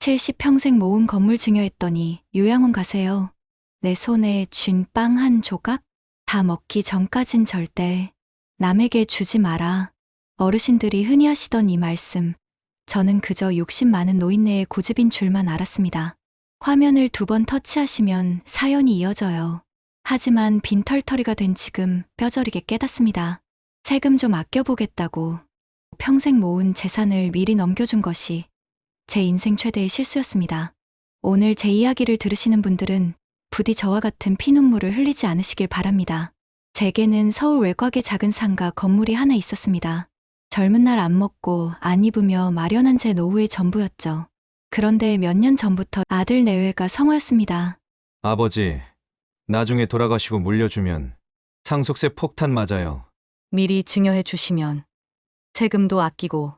70평생 모은 건물 증여했더니 요양원 가세요. 내 손에 쥔 빵 한 조각? 다 먹기 전까진 절대 남에게 주지 마라. 어르신들이 흔히 하시던 이 말씀. 저는 그저 욕심 많은 노인네의 고집인 줄만 알았습니다. 화면을 두 번 터치하시면 사연이 이어져요. 하지만 빈털터리가 된 지금 뼈저리게 깨닫습니다. 세금 좀 아껴보겠다고 평생 모은 재산을 미리 넘겨준 것이 제 인생 최대의 실수였습니다. 오늘 제 이야기를 들으시는 분들은 부디 저와 같은 피눈물을 흘리지 않으시길 바랍니다. 제게는 서울 외곽의 작은 상가 건물이 하나 있었습니다. 젊은 날 안 먹고 안 입으며 마련한 제 노후의 전부였죠. 그런데 몇 년 전부터 아들 내외가 성화였습니다. 아버지, 나중에 돌아가시고 물려주면 상속세 폭탄 맞아요. 미리 증여해 주시면 세금도 아끼고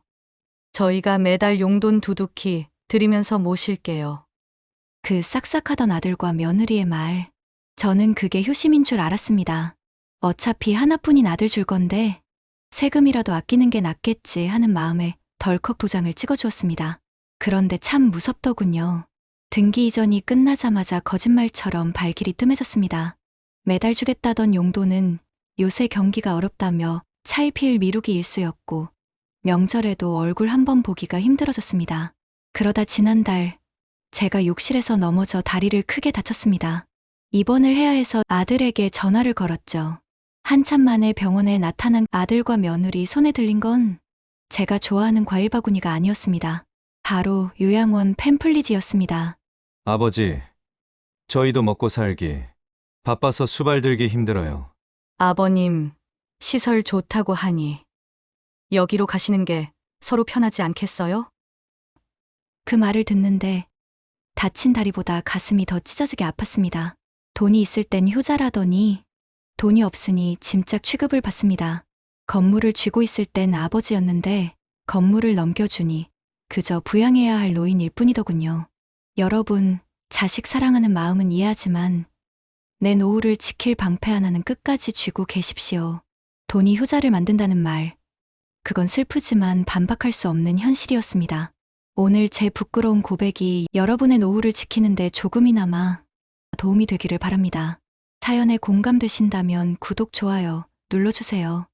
저희가 매달 용돈 두둑히 드리면서 모실게요. 그 싹싹하던 아들과 며느리의 말. 저는 그게 효심인 줄 알았습니다. 어차피 하나뿐인 아들 줄 건데 세금이라도 아끼는 게 낫겠지 하는 마음에 덜컥 도장을 찍어주었습니다. 그런데 참 무섭더군요. 등기 이전이 끝나자마자 거짓말처럼 발길이 뜸해졌습니다. 매달 주겠다던 용도는 요새 경기가 어렵다며 차일피일 미루기 일쑤였고 명절에도 얼굴 한 번 보기가 힘들어졌습니다. 그러다 지난달 제가 욕실에서 넘어져 다리를 크게 다쳤습니다. 입원을 해야 해서 아들에게 전화를 걸었죠. 한참 만에 병원에 나타난 아들과 며느리 손에 들린 건 제가 좋아하는 과일 바구니가 아니었습니다. 바로 요양원 팸플리지였습니다. 아버지, 저희도 먹고 살기 바빠서 수발 들기 힘들어요. 아버님, 시설 좋다고 하니 여기로 가시는 게 서로 편하지 않겠어요? 그 말을 듣는데 다친 다리보다 가슴이 더 찢어지게 아팠습니다. 돈이 있을 땐 효자라더니 돈이 없으니 짐짝 취급을 받습니다. 건물을 쥐고 있을 땐 아버지였는데 건물을 넘겨주니 그저 부양해야 할 노인일 뿐이더군요. 여러분, 자식 사랑하는 마음은 이해하지만 내 노후를 지킬 방패 하나는 끝까지 쥐고 계십시오. 돈이 효자를 만든다는 말. 그건 슬프지만 반박할 수 없는 현실이었습니다. 오늘 제 부끄러운 고백이 여러분의 노후를 지키는데 조금이나마 도움이 되기를 바랍니다. 사연에 공감되신다면 구독, 좋아요 눌러주세요.